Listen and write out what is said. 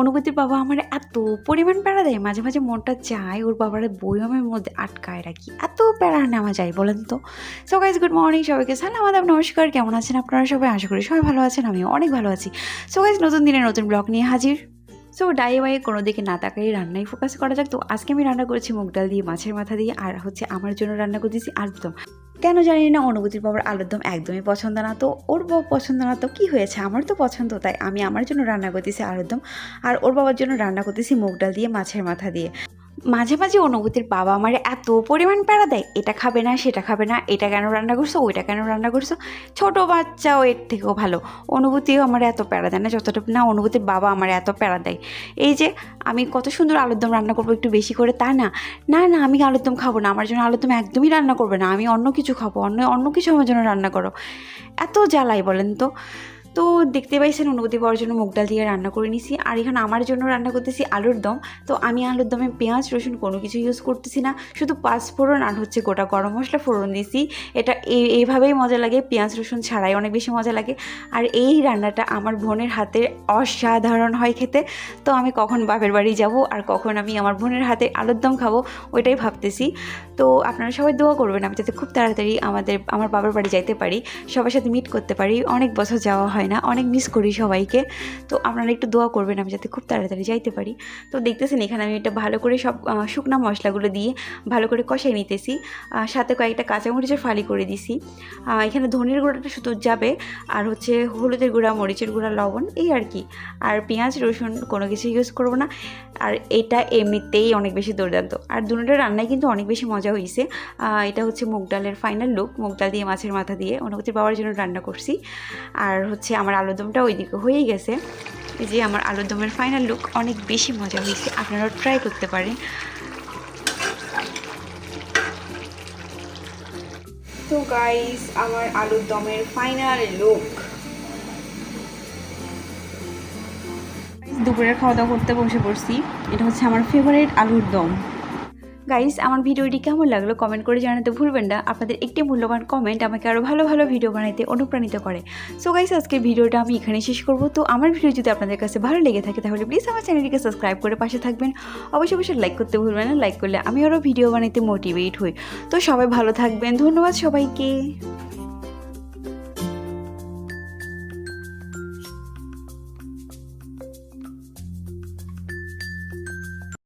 অনুভূতির বাবা আমার এত পরিমাণ প্যারা দেয়, মাঝে মাঝে মনটা চায় ওর বাবার বই আমার মধ্যে আটকায় রাখি। এত প্যারা নেওয়া যায়, বলেন তো। সো গাইজ গুড মর্নিং সবাইকে সালাম, আদাব, নমস্কার, কেমন আছেন আপনারা সবাই? আশা করি সবাই ভালো আছেন আমি অনেক ভালো আছি। সো গাইজ নতুন দিনে নতুন ব্লগ নিয়ে হাজির। সো ডাই ওয়াই কোনো দিকে না তাকাই রান্নায় ফোকাস করা যাক। তো আজকে আমি রান্না করেছি মুগ ডাল দিয়ে, মাছের মাথা দিয়ে, আর হচ্ছে আমার জন্য রান্না করতেছি আলুরদম কেন জানি না, অনুভূতির বাবার আলুরদম একদমই পছন্দ না। তো ওর বাবা পছন্দ না, তো কী হয়েছে? আমার তো পছন্দ, তাই আমি আমার জন্য রান্না করতেছি আলুর দম। আর ওর বাবার জন্য রান্না করতেছি মুগ ডাল দিয়ে, মাছের মাথা দিয়ে। মাঝে মাঝে অনুভূতির বাবা আমার এত পরিমাণ প্যারা দেয়, এটা খাবে না, সেটা খাবে না, এটা কেন রান্না করছ, ওইটা কেন রান্না করছ? ছোট বাচ্চাও এর থেকেও ভালো, অনুভূতিও আমার এত প্যারা দেয় না যতটা না অনুভূতির বাবা আমার এত প্যারা দেয়। এই যে আমি কত সুন্দর আলুর দম রান্না করব একটু বেশি করে, তা না না না, আমি আলুর দম খাব না, আমার জন্য আলুর দম একদমই রান্না করবে না, আমি অন্য কিছু খাব, অন্য অন্য কিছু আমার জন্য রান্না করো। এত জ্বালাই বলেন তো। তো দেখতে পাইছেন অনুভূতি পাওয়ার জন্য মুগ ডাল দিয়ে রান্না করে নিছি। আর এখানে আমার জন্য রান্না করতেছি আলুর দম। তো আমি আলুর দমে পেঁয়াজ, রসুন কোনো কিছু ইউজ করতেছি না। শুধু পাঁচ ফোড়ন আর হচ্ছে গোটা গরম মশলা ফোড়ন দিছি। এটা এই এইভাবেই মজা লাগে। পেঁয়াজ, রসুন ছাড়াই অনেক বেশি মজা লাগে। আর এই রান্নাটা আমার বোনের হাতের অসাধারণ হয় খেতে। তো আমি কখন বাপের বাড়ি যাব আর কখন আমি আমার বোনের হাতে আলুর দম খাব, ওইটাই ভাবতেছি। তো আপনারা সবাই দোয়া করবেন আমি যাতে খুব তাড়াতাড়ি আমাদের, আমার বাবার বাড়ি যাইতে পারি, সবার সাথে মিট করতে পারি, অনেক বছর যাওয়া হয় না, অনেক মিস করি সবাইকে। তো আপনারা একটু দোয়া করবেন আমি যাতে খুব তাড়াতাড়ি যাইতে পারি। তো দেখতেছেন এখানে আমি এটা ভালো করে সব শুকনা মশলাগুলো দিয়ে ভালো করে কষাই নিতেছি। সাথে কয়েকটা কাঁচামরিচের ফালি করে দিছি। এখানে ধনের গুঁড়াটা শুধু যাবে, আর হচ্ছে হলুদের গুঁড়া, মরিচের গুঁড়া, লবণ, এই আর কি। আর পেঁয়াজ, রসুন কোনো কিছু ইউজ করব না। আর এটা এমনিতেই অনেক বেশি দুর্দান্ত। আর দুটোটা রান্নায় কিন্তু অনেক বেশি মজা হয়েছে এটা হচ্ছে মুগ ডালের ফাইনাল লুক মুগ ডাল দিয়ে মাছের মাথা দিয়ে অনুভূতির পাওয়ার জন্য রান্না করছি। আর হচ্ছে আমার আলুদমটা ওইদিকে হয়েই গেছে। এই যে আমার আলুদমের ফাইনাল লুক অনেক বেশি মজা হয়েছে। আপনারাও ট্রাই করতে পারেন। তো গাইস আমার আলুর দমের ফাইনাল লুক দুপুরের খাওয়া দাওয়া করতে বসে পড়ছি। এটা হচ্ছে আমার ফেভারিট আলুর দম গাইস আমার ভিডিওটি কেমন লাগল কমেন্ট করে জানাতে ভুলবেন না। আপনাদের একটি মূল্যবান কমেন্ট আমাকে আরও ভালো ভালো ভিডিও বানাইতে অনুপ্রাণিত করে। সো গাইস আজকের ভিডিওটা আমি এখানে শেষ করব। তো আমার ভিডিও যদি আপনাদের কাছে ভালো লেগে থাকে, তাহলে প্লিজ আমার চ্যানেলটিকে সাবস্ক্রাইব করে পাশে থাকবেন। অবশ্যই অবশ্যই লাইক করতে ভুলবেন না। লাইক করলে আমি আরও ভিডিও বানাইতে মোটিভেট হই। তো সবাই ভালো থাকবেন। ধন্যবাদ সবাইকে।